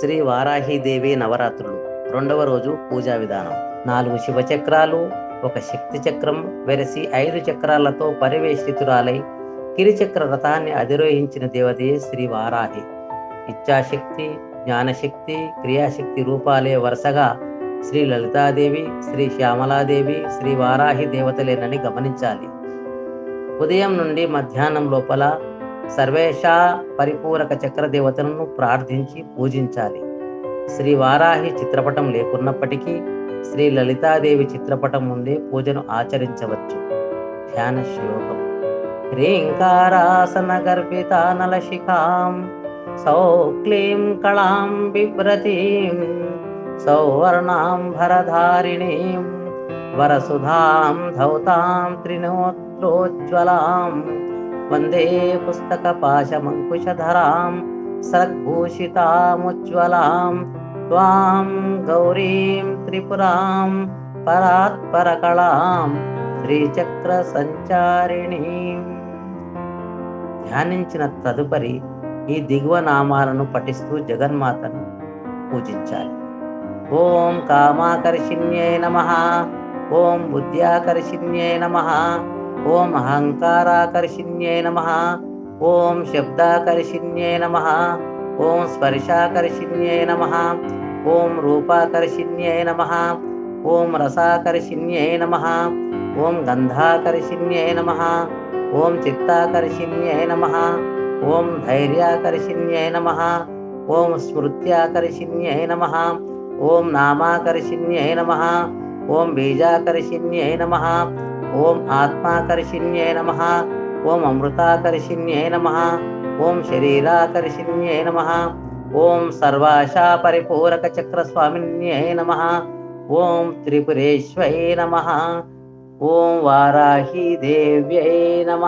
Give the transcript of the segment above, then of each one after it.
శ్రీ వారాహీదేవి నవరాత్రులు. రెండవ రోజు పూజా విధానం. నాలుగు శివచక్రాలు ఒక శక్తి చక్రం వెరసి ఐదు చక్రాలతో పరివేష్టితురాలై కిరిచక్ర రథాన్ని అధిరోహించిన దేవతయే శ్రీ వారాహి. ఇచ్ఛాశక్తి జ్ఞానశక్తి క్రియాశక్తి రూపాలే వరుసగా శ్రీ లలితాదేవి శ్రీ శ్యామలాదేవి శ్రీ వారాహి దేవతలేనని గమనించాలి. ఉదయం నుండి మధ్యాహ్నం లోపల సర్వేషా పరిపూరక చక్ర దేవతలను ప్రార్థించి పూజించాలి. శ్రీ వారాహి చిత్రపటం లేకున్నప్పటికీ శ్రీ లలితాదేవి చిత్రపటం ముందే పూజను ఆచరించవచ్చు. ధ్యాన శ్లోకం. హ్రీంకారాసన గర్భితానలశిఖాం సౌక్లీం కళాం బిభ్రతీం సౌవర్ణాంబరధారిణీం వరసుధాం ధౌతాం త్రినోత్రోజ్వలాం వందే పుస్తకపాశమంకుశధరాం సద్భూషితాముజ్వలాం త్వాం గౌరీం త్రిపురాం పరాత్పరకళాం శ్రీచక్ర సంచారిణీం ధ్యానించిన తదుపరి ఈ దిగువ నామాలను పఠిస్తూ జగన్మాతను పూజించాలి. ఓం కామాకర్షిణ్యే నమ ఓం బుద్ధ్యాకర్షిణ్యే నమ ఓం అహంకారాకర్షిణ్యే నమ ఓం శబ్దాకర్షిణ్యే నమ ఓం స్పర్శాకర్షిణ్యే నమ ఓం రూపాకర్షిణ్యే నమ ఓం రసాకర్షిణ్యే నమ ఓం గంధాకర్షిణ్యే నమ ఓం చిత్తాకర్షిణ్యే నమ ఓం ధైర్యాకర్షిణ్యే నమ ఓం స్మృత్యాకర్షిణ్యే నమ ఓం నామాకర్షిణ్యే నమ ఓం బీజాకర్షిణ్యే నమ ఓం ఆత్మాకర్షిణ్యే నమ. ఓం అమృతాకర్షిణ్యే నమ. ఓం శరీరాకర్షిణ్యే నమ. ఓం సర్వాశా పరిపూరక చక్రస్వామిన్యే నమ. ఓం త్రిపురేశ్వై నమ. ఓం వారాహి దేవ్యై నమ.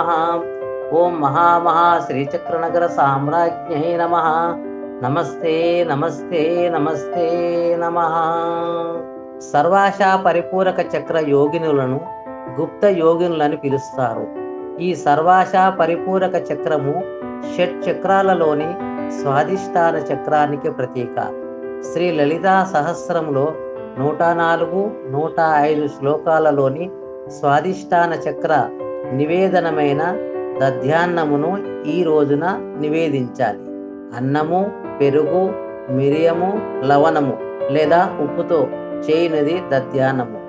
ఓం మహామహా శ్రీచక్రనగర సామ్రాజ్ఞై నమ. నమస్తే నమస్తే నమస్తే నమ. సర్వాశా పరిపూరక చక్ర యోగినులను గుప్త యోగినులని పిలుస్తారు. ఈ సర్వాశా పరిపూరక చక్రము షట్ చక్రాలలోని స్వాధిష్టాన చక్రానికి ప్రతీక. శ్రీ లలితా సహస్రంలో నూట నాలుగు నూట ఐదు శ్లోకాలలోని స్వాదిష్టాన చక్ర నివేదనమైన దధ్యాన్నమును ఈ రోజున నివేదించాలి. అన్నము పెరుగు మిరియము లవణము లేదా ఉప్పుతో చేయనిది దధ్యాన్నము.